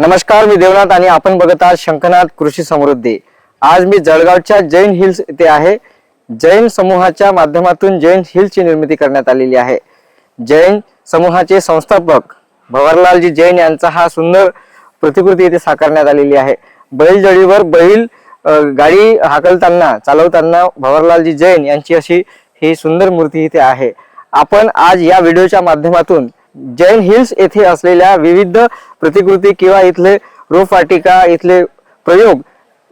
नमस्कार मी देवनाथ आणि आपण बघत आहात शंखनाथ कृषी समृद्धी. आज मी जळगावच्या जैन हिल्स येथे आहे. जैन समूहाच्या माध्यमातून जैन हिल्सची निर्मिती करण्यात आलेली आहे. जैन समूहाचे संस्थापक भवरलालजी जैन यांचा हा सुंदर प्रतिकृती येथे साकारण्यात आलेली आहे. बैलजळीवर बैल गाडी हाकलताना चालवताना भवरलालजी जैन यांची अशी ही सुंदर मूर्ती इथे आहे. आपण आज या व्हिडिओच्या माध्यमातून जैन हिल्स येथे असलेल्या विविध प्रतिकृती किंवा इथले रोपवाटिका इथले प्रयोग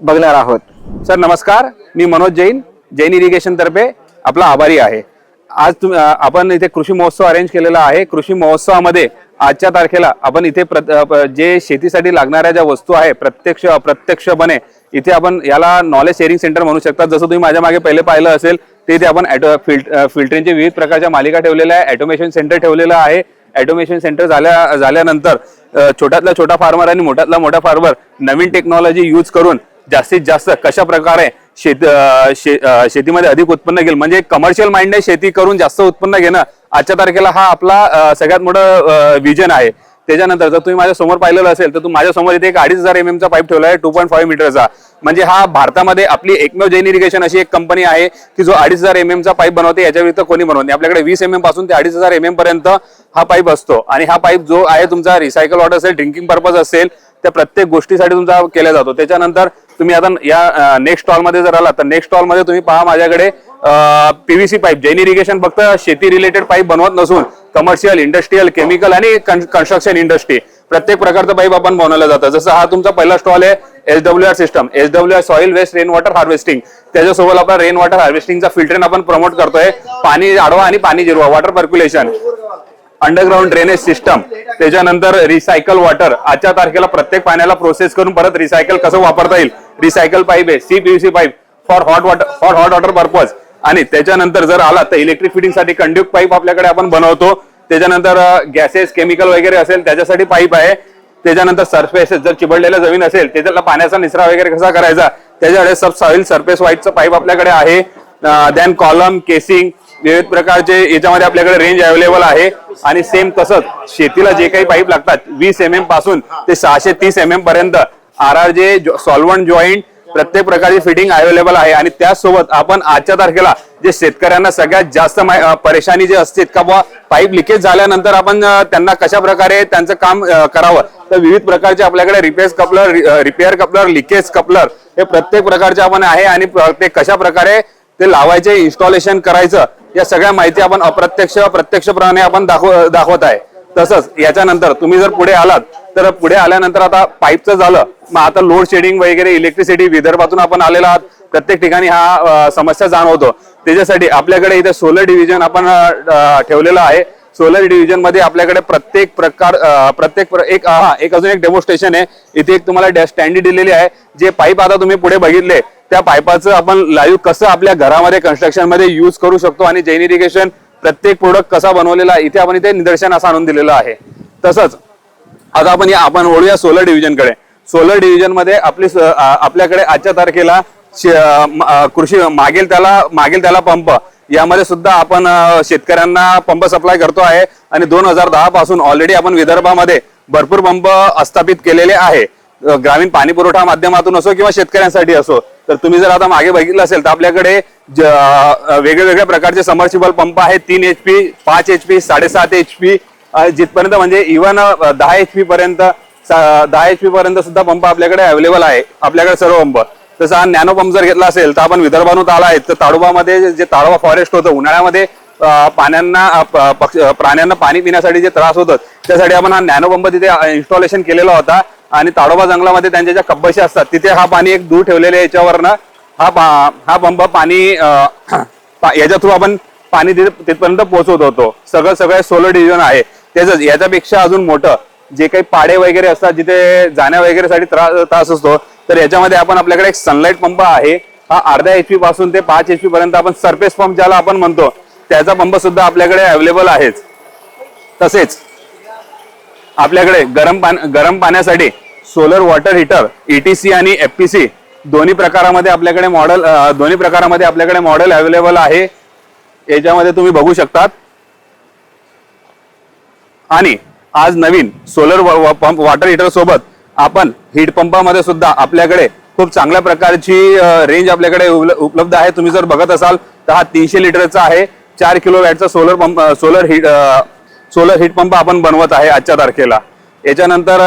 बघणार आहोत. सर नमस्कार. मी मनोज जैन जैन इरिगेशन तर्फे आपला आभारी आहे. आज तुम आपण इथे कृषी महोत्सव अरेंज केलेला आहे. कृषी महोत्सवामध्ये आजच्या तारखेला आपण इथे प्रत- जे शेतीसाठी लागणाऱ्या ज्या वस्तू आहे प्रत्यक्ष अप्रत्यक्षपणे इथे आपण याला नॉलेज शेअरिंग सेंटर म्हणू शकतात. जसं तुम्ही माझ्या मागे पहिले पाहिलं असेल ते इथे आपण ॲटो फिल्ट फिल्टरिंगचे विविध प्रकारच्या मालिका ठेवलेल्या आहे ॲटोमेशन सेंटर ठेवलेलं आहे. ॲटोमेशन सेंटर झाल्या झाल्यानंतर छोट्यातला छोटा फार्मर आणि मोठ्यातला मोठा फार्मर नवीन टेक्नॉलॉजी यूज करून जास्तीत जास्त कशा प्रकारे शेत शेतीमध्ये अधिक उत्पन्न घेईल? म्हणजे कमर्शियल माइंडने शेती करून जास्त उत्पन्न घेणं आजच्या तारखेला हा आपला सगळ्यात मोठं विजन आहे. त्याच्यानंतर जर तुम्ही माझ्यासमोर पाहिलेलं असेल तर तू माझ्यासमोर इथे एक अडीच हजार एम एमचा पाईप ठेवला आहे टू पॉईंट फाईव्ह मीटरचा. म्हणजे हा भारतामध्ये आपली एकमेव जैन इरिगेशन अशी एक कंपनी आहे की जो अडीच हजार एम एमचा पाईप बनवते याच्या विरुद्ध कोणी बनवत नाही. आपल्याकडे वीस एम एमपासून ते अडीच हजार एम एम पर्यंत हा पाईप असतो. आणि हा पाईप जो आहे तुमचा रिसायकल वॉटर असेल ड्रिंकिंग पर्पज असेल त्या प्रत्येक गोष्टीसाठी तुमचा केला जातो. त्याच्यानंतर तुम्ही आता या नेक्स्ट स्टॉलमध्ये जर आला तर नेक्स्ट स्टॉलमध्ये तुम्ही पहा माझ्याकडे पीव्हीसी पाईप जैन इरिगेशन फक्त शेती रिलेटेड पाईप बनवत नसून कमर्शियल इंडस्ट्रीयल केमिकल आणि कन्स्ट्रक्शन इंडस्ट्री प्रत्येक प्रकारचं पाईप आपण बनवलं जातं. जसं हा तुमचा पहिला स्टॉल आहे S W R system S W R soil waste rain water harvesting त्याच्यासोबत आपण रेन वॉटर हार्वेस्टिंगचा फिल्टर आपण प्रमोट करतोय. पाणी आडवा आणि पाणी Zirwa water percolation underground drainage system त्याच्यानंतर रिसायकल वॉटर आजच्या तारखेला प्रत्येक पाण्याला प्रोसेस करून परत रिसायकल कसं वापरता येईल? रिसायकल पाईप आहे. C PVC pipe for hot water for hot water purpose आणि त्याच्यानंतर जर आला तर इलेक्ट्रिक फिटिंगसाठी कंड्युक पाईप आपल्याकडे आपण बनवतो. त्याच्यानंतर गॅसेस केमिकल वगैरे असेल त्याच्यासाठी पाईप आहे. त्याच्यानंतर सरफेसेस जर चिबडलेलं जमीन असेल त्याच्यातला पाण्याचा निचरा वगैरे कसा करायचा? त्याच्याकडे सब सॉइल सरफेस व्हाईटचं पाईप आपल्याकडे आहे. दॅन कॉलम केसिंग विविध प्रकारचे याच्यामध्ये आपल्याकडे रेंज अवेलेबल आहे. आणि सेम तसंच शेतीला जे काही पाईप लागतात वीस एम एमपासून ते सहाशे तीस एम एम पर्यंत. R R J solvent joint प्रत्येक प्रकारची फिटिंग अवेलेबल आहे. आणि त्यासोबत आपण आजच्या तारखेला जे शेतकऱ्यांना सगळ्यात जास्त परेशानी जे असते का बुवा पाईप लिकेज झाल्यानंतर आपण त्यांना कशा प्रकारे त्यांचं काम करावं? तर विविध प्रकारचे आपल्याकडे repair coupler repair coupler leakage coupler हे प्रत्येक प्रकारचे आपण आहे आणि ते कशा प्रकारे ते लावायचे इन्स्टॉलेशन करायचं या सगळ्या माहिती आपण अप्रत्यक्ष प्रत्यक्षप्रमाणे आपण दाखव दाखवत आहे. तसंच याच्यानंतर तुम्ही जर पुढे आलात तर पुढे आल्यानंतर आता पाईपचं झालं. मग आता लोड शेडिंग वगैरे इलेक्ट्रिसिटी विदर्भातून आपण आलेला आहात. प्रत्येक ठिकाणी हा समस्या जाणवतो. त्याच्यासाठी आपल्याकडे इथे सोलर डिव्हिजन आपण ठेवलेलं आहे. सोलर डिव्हिजनमध्ये आपल्याकडे प्रत्येक प्रकार प्रत्येक प्र- एक हा एक अजून एक डेमोस्ट्रेशन आहे. इथे एक तुम्हाला स्टँडी दिलेली आहे. जे पाईप आता तुम्ही पुढे बघितले त्या पाईपाचं आपण लाईव्ह कसं आपल्या घरामध्ये कन्स्ट्रक्शनमध्ये युज करू शकतो आणि जेन इरिगेशन प्रत्येक प्रोडक्ट कसा बनवलेला आहे इथे आपण इथे निदर्शन असं आणून दिलेलं आहे. तसंच आता आपण या आपण ओळूया सोलर डिव्हिजनकडे सोलर डिव्हिजनमध्ये आपली आपल्याकडे आजच्या तारखेला कृषी मागेल त्याला मागेल त्याला पंप. यामध्ये सुद्धा आपण शेतकऱ्यांना पंप सप्लाय करतो आहे. आणि दोन हजार दहा पासून ऑलरेडी आपण विदर्भामध्ये भरपूर पंप स्थापित केलेले आहे. ग्रामीण पाणी पुरवठा माध्यमातून असो किंवा शेतकऱ्यांसाठी असो. तर तुम्ही जर आता मागे बघितलं असेल तर आपल्याकडे वेगवेगळ्या प्रकारचे समर्सिबल पंप आहेत. तीन एच पी पाच एच पी साडेसात एच पी जिथपर्यंत म्हणजे इव्हन दहा एच पी पर्यंत सा- दहा एच पी पर्यंत सुद्धा पंप आपल्याकडे अवेलेबल आहे. आपल्याकडे सर्व पंप तसं हा नॅनो पंप जर घेतला असेल तर आपण विदर्भातून आला आहे. तर ताडोबामध्ये जे ताडोबा फॉरेस्ट होतं उन्हाळ्यामध्ये पाण्यांना प- पक्ष- प्राण्यांना पाणी पिण्यासाठी जे त्रास होतात त्यासाठी आपण हा नॅनो पंप तिथे इन्स्टॉलेशन केलेला होता. आणि ताडोबा जंगलामध्ये त्यांच्या ज्या कब्बशी असतात तिथे हा पाणी एक दूर ठेवलेल्या याच्यावरनं. हा पा- हा पंप पाणी याच्या थ्रू आपण पाणी तिथपर्यंत पोहोचवत होतो. सगळं सगळं सोलर डिव्हिजन आहे. त्याच याच्यापेक्षा अजून मोठं जे काही पाडे वगैरे असतात जिथे जाण्या वगैरे साठी त्रास त्रास असतो तर याच्यामध्ये आपण आपल्याकडे एक सनलाईट पंप आहे. हा अर्ध्या एच पी पासून ते पाच एच पी पर्यंत आपण सरफेस पंप ज्याला आपण म्हणतो त्याचा पंप सुद्धा आपल्याकडे अवेलेबल आहेच तसेच आपल्याकडे गरम पान गरम पाण्यासाठी सोलर वॉटर हिटर ईटीसी आणि एफ पी सी दोन्ही प्रकारामध्ये आपल्याकडे मॉडेल दोन्ही प्रकारामध्ये आपल्याकडे मॉडेल अवेलेबल आहे. याच्यामध्ये तुम्ही बघू शकतात. आणि आज नवीन सोलर पंप वॉटर हिटर सोबत आपण हीट पंपामध्ये सुद्धा आपल्याकडे खूप चांगल्या प्रकारची रेंज आपल्याकडे उपलब्ध आहे. तुम्ही जर बघत असाल तर हा तीनशे लिटरचा आहे. चार किलो वॅटचा solar pump solar heat solar heat pump आपण बनवत आहे आजच्या तारखेला. याच्यानंतर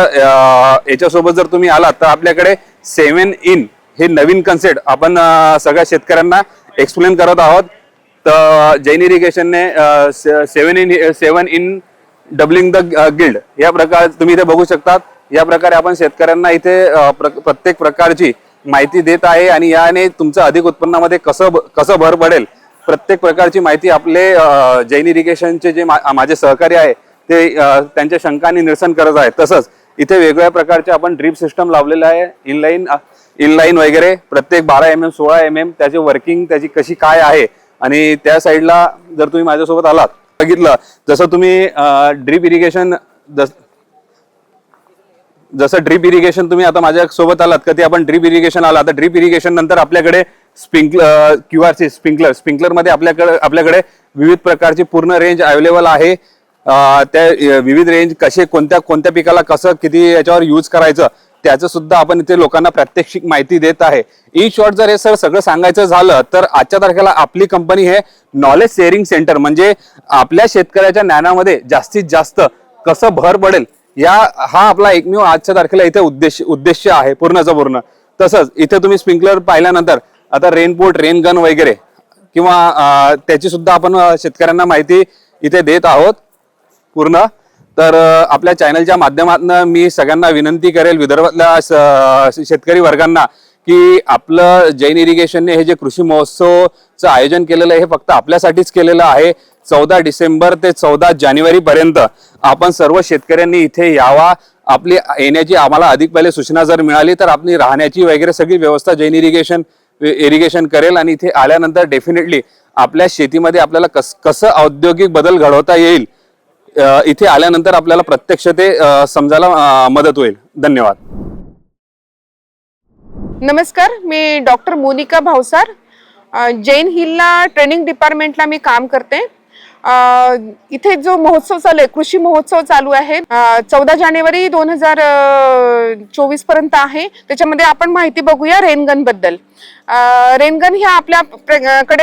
याच्यासोबत जर तुम्ही आलात तर आपल्याकडे सेवन इन हे नवीन कन्सेप्ट आपण सगळ्या शेतकऱ्यांना एक्सप्लेन करत आहोत. तर Jain इरिगेशनने seven in seven in doubling the guild या प्रकार तुम्ही इथे बघू शकतात. या प्रकारे आपण शेतकऱ्यांना इथे प्र- प्रत्येक प्रकारची माहिती देत आहे आणि याने तुमचं अधिक उत्पन्नामध्ये कसं कसं भर पडेल प्रत्येक प्रकारची माहिती आपले जैन इरिगेशनचे जे मा- माझे सहकारी आहे ते त्यांच्या शंकांनी निरसन करत आहेत. तसंच इथे वेगवेगळ्या प्रकारचे आपण ड्रीप सिस्टम लावलेलं आहे इनलाईन इनलाईन वगैरे प्रत्येक बारा एम एम सोळा एम एम त्याचे वर्किंग त्याची कशी काय आहे? आणि त्या साईडला जर तुम्ही माझ्यासोबत आलात बघितलं जसं तुम्ही ड्रीप इरिगेशन जसं ड्रीप इरिगेशन तुम्ही आता माझ्या सोबत आलात कधी आपण ड्रीप इरिगेशन आला आता ड्रीप इरिगेशन नंतर आपल्याकडे sprinkler Q R C sprinkler स्प्रिंकलरमध्ये आपल्याकडे आपल्याकडे विविध प्रकारची पूर्ण रेंज अवेलेबल आहे. त्या विविध रेंज कसे कोणत्या कोणत्या पिकाला कसं किती याच्यावर यूज करायचं त्याचं सुद्धा आपण इथे लोकांना प्रात्यक्षिक माहिती देत आहे. इन शॉर्ट जर हे सर सगळं सांगायचं झालं तर आजच्या तारखेला आपली कंपनी हे नॉलेज शेअरिंग सेंटर म्हणजे आपल्या शेतकऱ्याच्या ज्ञानामध्ये जास्तीत जास्त कसं भर पडेल या हा आपला एकमेव आजच्या तारखेला इथे उद्देश उद्देश आहे पूर्णचा पूर्ण. तसंच इथे तुम्ही स्प्रिंकलर पाहिल्यानंतर आता रेनपोर्ट रेन गन वगैरे किंवा त्याची सुद्धा आपण शेतकऱ्यांना माहिती इथे देत आहोत पूर्ण. तर आपल्या चॅनलच्या माध्यमातून मी सगळ्यांना विनंती करेल विदर्भातल्या स- शेतकरी वर्गांना की आपलं जैन इरिगेशनने हे जे कृषी महोत्सवचं आयोजन केलेलं आहे हे फक्त आपल्यासाठीच केलेलं आहे. चौदा डिसेंबर ते चौदा जानेवारीपर्यंत आपण सर्व शेतकऱ्यांनी इथे यावा. आपली येण्याची आम्हाला अधिक पहिले सूचना जर मिळाली तर आपली राहण्याची वगैरे सगळी व्यवस्था जैन इरिगेशन इरिगेशन करेल आणि इथे आल्यानंतर डेफिनेटली आपल्या शेतीमध्ये आपल्याला कस कसं औद्योगिक बदल घडवता येईल इथे आल्यानंतर आपल्याला प्रत्यक्ष ते समजायला मदत होईल. धन्यवाद. नमस्कार मी डॉक्टर मोनिका भावसार जैन हिलला ट्रेनिंग डिपार्टमेंटला मी काम करते. इथे जो महोत्सव चालू आहे कृषी महोत्सव चालू आहे चौदा जानेवारी दोन हजार चोवीसपर्यंत आहे. त्याच्यामध्ये आपण माहिती बघूया रेनगनबद्दल रेनगन ह्या आपल्या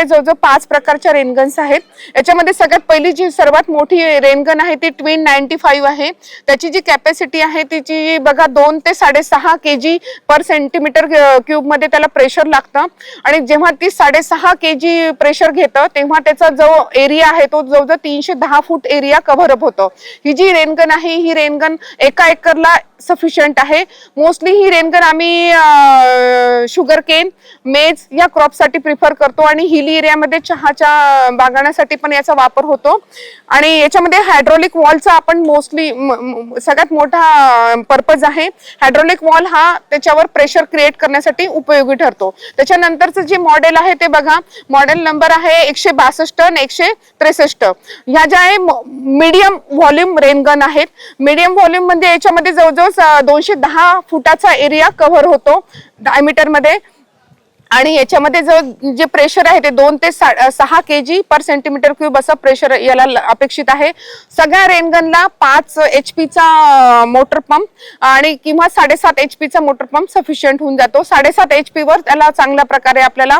जवळजवळ पाच प्रकारच्या रेनगन्स आहेत. याच्यामध्ये सगळ्यात पहिली जी सर्वात मोठी रेनगन आहे ती ट्विन नाईन्टी फाईव्ह आहे. त्याची जी कॅपॅसिटी आहे तिची बघा दोन ते साडेसहा के जी पर सेंटीमीटर क्यूबमध्ये त्याला प्रेशर लागतं. आणि जेव्हा ती साडेसहा के जी प्रेशर घेतं तेव्हा त्याचा जो एरिया आहे तो जवळजवळ तीनशे दहा फूट एरिया कव्हरअप होतं होतो. ही जी रेनगन आहे ही रेनगन एका एकरला सफिशियंट आहे. मोस्टली ही रेनगन आम्ही शुगर केन मेज या क्रॉपसाठी प्रिफर करतो आणि हिली एरियामध्ये चहाच्या बागाण्यासाठी पण याचा वापर होतो. आणि याच्यामध्ये हायड्रोलिक वॉलचा आपण मोस्टली सगळ्यात मोठा पर्पज आहे. हायड्रोलिक वॉल हा त्याच्यावर प्रेशर क्रिएट करण्यासाठी उपयोगी ठरतो. त्याच्यानंतरचं जे मॉडेल आहे ते बघा. मॉडेल नंबर आहे एकशे बासष्ट आणि एकशे त्रेसष्ट. ह्या ज्या आहे मीडियम व्हॉल्यूम रेनगन आहेत. मीडियम व्हॉल्यूम म्हणजे याच्यामध्ये जवळजवळ दोनशे दहा फुटाचा एरिया कव्हर होतो. डायमीटरमध्ये आणि याच्यामध्ये जो जे प्रेशर आहे ते दोन ते सा- सहा K G per centimetre cube असं प्रेशर याला अपेक्षित आहे. सगळ्या रेनगनला पाच एच पीचा मोटर पंप आणि किंवा साडेसात एच पीचा मोटर पंप सफिशियंट होऊन जातो. साडेसात एच पीवर त्याला चांगल्या प्रकारे आपल्याला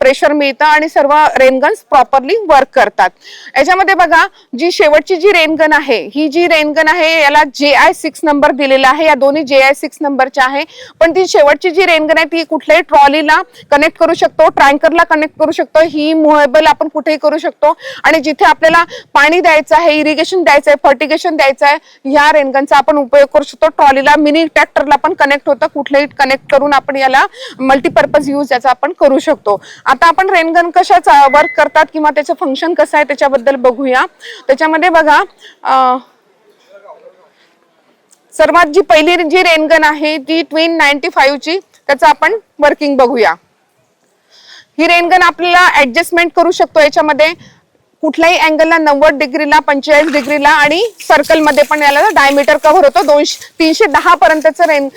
प्रेशर मिळतं आणि सर्व रेनगन्स प्रॉपरली वर्क करतात. याच्यामध्ये बघा जी शेवटची जी रेनगन आहे ही जी रेनगन आहे याला जे आय सिक्स नंबर दिलेला आहे. या दोन्ही जे आय सिक्स नंबरच्या आहे. पण ती शेवटची जी रेनगन आहे ती कुठल्याही ट्रॉलीला कनेक्ट करू शकतो ट्रँकरला कनेक्ट करू शकतो ही मुव्हेबल आपण कुठेही करू शकतो. आणि जिथे आपल्याला पाणी द्यायचं आहे इरिगेशन द्यायचं आहे फर्टिगेशन द्यायचं आहे ह्या रेनगनचा आपण उपयोग करू शकतो. ट्रॉलीला मिनी ट्रॅक्टरला पण कनेक्ट होतं. कुठलंही कनेक्ट करून आपण याला मल्टीपर्पज यूज याचा आपण करू शकतो. आता आपण रेनगन कशाचा वर्क करतात किंवा त्याचं फंक्शन कसं आहे त्याच्याबद्दल बघूया. त्याच्यामध्ये बघा सर्वात जी पहिली जी रेनगन आहे ती ट्विन नाईन्टी फाईव्हची त्याचं आपण वर्किंग बघूया. ही रेनगन आपल्याला ऍडजस्टमेंट करू शकतो याच्यामध्ये. कुठल्याही अँगलला नव्वद डिग्रीला पंचेचाळीस डिग्रीला आणि सर्कलमध्ये पण याला डायमीटर कव्हर होतो. दोनशे तीनशे दहा पर्यंतचा रेन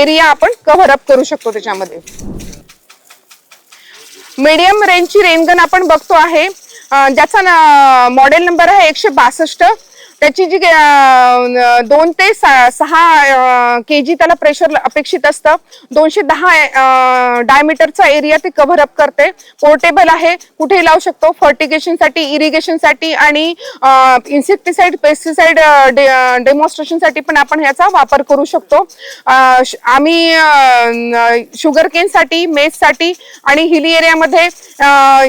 एरिया आपण कव्हर अप करू शकतो त्याच्यामध्ये. मीडियम रेंजची रेनगन आपण बघतो आहे. ज्याचा मॉडेल नंबर आहे एकशे बासष्ट. त्याची जी दोन ते सा- सहा के जी त्याला प्रेशर अपेक्षित असतं. दोनशे दहा डायमीटरचा एरिया ते कव्हर अप करते. पोर्टेबल आहे. कुठेही लावू शकतो. फर्टिगेशनसाठी इरिगेशनसाठी आणि इन्सेक्टिसाइड पेस्टिसाइड डेमॉन्स्ट्रेशनसाठी पण आपण ह्याचा वापर करू शकतो. श- आम्ही शुगर केनसाठी आणि हिली एरियामध्ये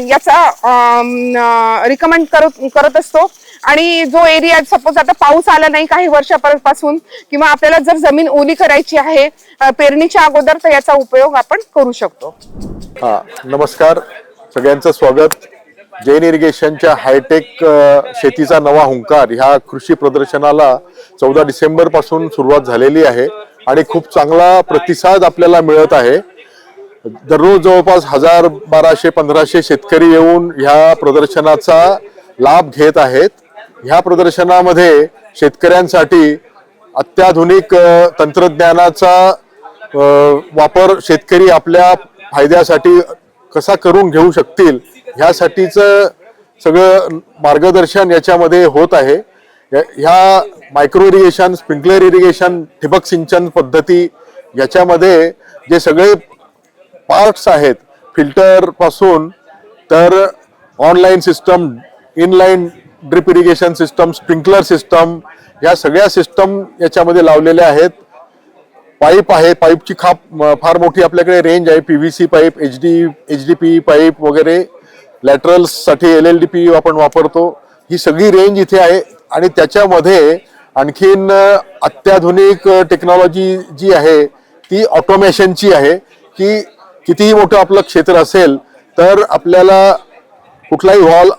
याचा रिकमेंड करत करत असतो. आणि जो एरिया सपोज आता पाऊस आला नाही काही वर्षापासून किंवा आपल्याला जर जमीन ओली करायची आहे पेरणीच्या अगोदर तर याचा उपयोग आपण करू शकतो. हा नमस्कार. सगळ्यांचं स्वागत. जैन इरिगेशनच्या हायटेक शेतीचा नवा हुंकार ह्या कृषी प्रदर्शनाला चौदा डिसेंबरपासून सुरुवात झालेली आहे आणि खूप चांगला प्रतिसाद आपल्याला मिळत आहे. दररोज जवळपास हजार बाराशे पंधराशे शेतकरी येऊन ह्या प्रदर्शनाचा लाभ घेत आहेत. ह्या प्रदर्शनामध्ये शेतकऱ्यांसाठी अत्याधुनिक तंत्रज्ञानाचा वापर शेतकरी आपल्या फायद्यासाठी कसा करून घेऊ शकतील ह्यासाठीचं सगळं मार्गदर्शन याच्यामध्ये होत आहे. या- ह्या मायक्रो इरिगेशन स्प्रिंकलर इरिगेशन ठिबक सिंचन पद्धती याच्यामध्ये जे सगळे पार्ट्स आहेत फिल्टरपासून तर online system inline drip irrigation system sprinkler system या सगळ्या सिस्टम याच्यामध्ये लावलेल्या आहेत. पाईप आहे पाईपची खाप फार मोठी आपल्याकडे रेंज आहे P V C pipe H D H D P pipe वगैरे लॅटरल्ससाठी एल एल डी पी आपण वापरतो. ही सगळी रेंज इथे आहे आणि त्याच्यामध्ये आणखीन अत्याधुनिक टेक्नॉलॉजी जी आहे ती ऑटोमेशनची आहे की कितीही मोठं आपलं क्षेत्र असेल तर आपल्याला कुठलाही हॉल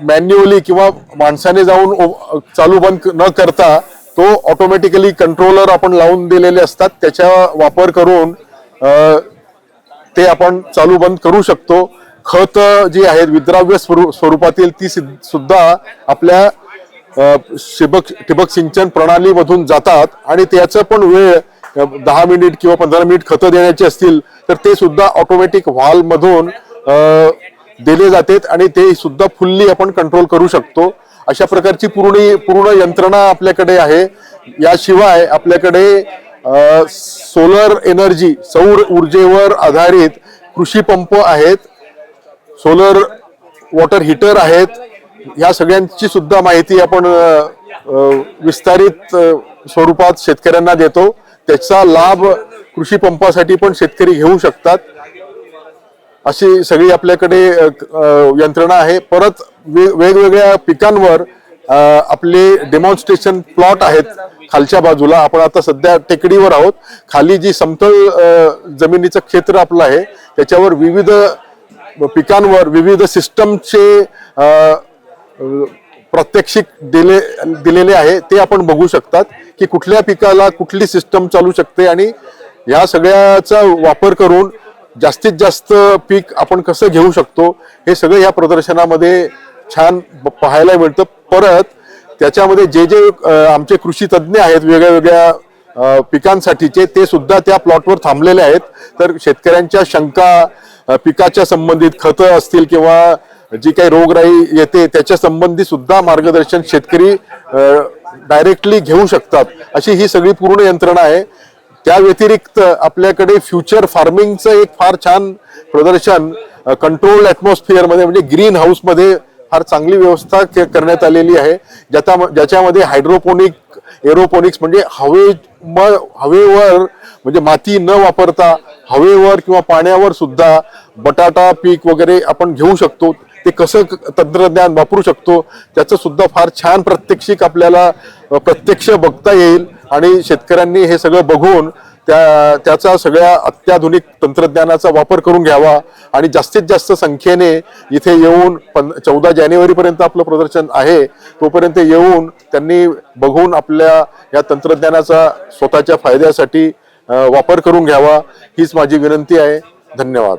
मॅन्युअली किंवा माणसाने जाऊन ओ- चालू बंद न करता तो ऑटोमॅटिकली कंट्रोलर आपण लावून दिलेले असतात. त्याचा वापर करून ते आपण चालू बंद करू शकतो. खत जी आहेत विद्राव्य स्वरू- स्वरूपातील ती सुद्धा आपल्या शिबक ठिबक सिंचन प्रणालीमधून जातात आणि त्याचं पण वेळ दहा मिनिट किंवा पंधरा मिनिट खतं देण्याची असतील तर ते सुद्धा ऑटोमॅटिक व्हॉल मधून दिले जातात आणि ते सुद्धा फुल्ली आपण कंट्रोल करू शकतो. अशा प्रकारची पूर्ण पूर्ण यंत्रणा आपल्याकडे आहे. याशिवाय आपल्याकडे सोलर एनर्जी सौर ऊर्जेवर आधारित कृषी पंप आहेत सोलर वॉटर हीटर आहेत. या सगळ्यांची सुद्धा माहिती आपण विस्तारित स्वरूपात शेतकऱ्यांना देतो. त्याचा लाभ कृषी पंपासाठी पण शेतकरी घेऊ शकतात. अशी सगळी आपल्याकडे यंत्रणा आहे. परत वेगवेगळ्या पिकांवर आपले डेमॉन्स्ट्रेशन प्लॉट आहेत खालच्या बाजूला. आपण आता सध्या टेकडीवर आहोत. खाली जी समतल जमिनीचं क्षेत्र आपलं आहे त्याच्यावर विविध पिकांवर विविध सिस्टमचे प्रात्यक्षिक दिले दिलेले आहे. ते आपण बघू शकतात की कुठल्या पिकाला कुठली सिस्टम चालू शकते आणि या सगळ्याचा वापर करून जास्तीत जास्त पीक आपण कसं घेऊ शकतो हे सगळं या प्रदर्शनामध्ये छान पाहायला मिळतं. परत त्याच्यामध्ये जे जे आमचे कृषी तज्ज्ञ आहेत वेगळ्या वेगळ्या पिकांसाठीचे ते सुद्धा त्या प्लॉटवर थांबलेले आहेत. तर शेतकऱ्यांच्या शंका पिकाच्या संबंधित खतं असतील किंवा जी काही रोगराई येते त्याच्या संबंधी सुद्धा मार्गदर्शन शेतकरी डायरेक्टली घेऊ शकतात. अशी ही सगळी पूर्ण यंत्रणा आहे. त्या व्यतिरिक्त आपल्याकडे फ्युचर फार्मिंगचं एक फार छान प्रदर्शन कंट्रोल ॲटमॉस्फिअरमध्ये म्हणजे ग्रीन हाऊसमध्ये फार चांगली व्यवस्था के- करण्यात आलेली आहे. ज्याचा ज्याच्यामध्ये हायड्रोपोनिक एरोपोनिक्स म्हणजे हवे म- हवेवर म्हणजे माती न वापरता हवेवर किंवा पाण्यावर सुद्धा बटाटा पीक वगैरे आपण घेऊ शकतो. ते कसं क- तंत्रज्ञान वापरू शकतो त्याचं सुद्धा फार छान प्रात्यक्षिक आपल्याला प्रत्यक्ष बघता येईल. आणि शेतकऱ्यांनी हे सगळं बघून त्या त्याचा सगळ्या अत्याधुनिक तंत्रज्ञानाचा वापर करून घ्यावा आणि जास्तीत जास्त संख्येने इथे येऊन पं चौदा जानेवारीपर्यंत आपलं प्रदर्शन आहे तोपर्यंत येऊन त्यांनी बघून आपल्या या तंत्रज्ञानाचा स्वतःच्या फायद्यासाठी वापर करून घ्यावा हीच माझी विनंती आहे. धन्यवाद.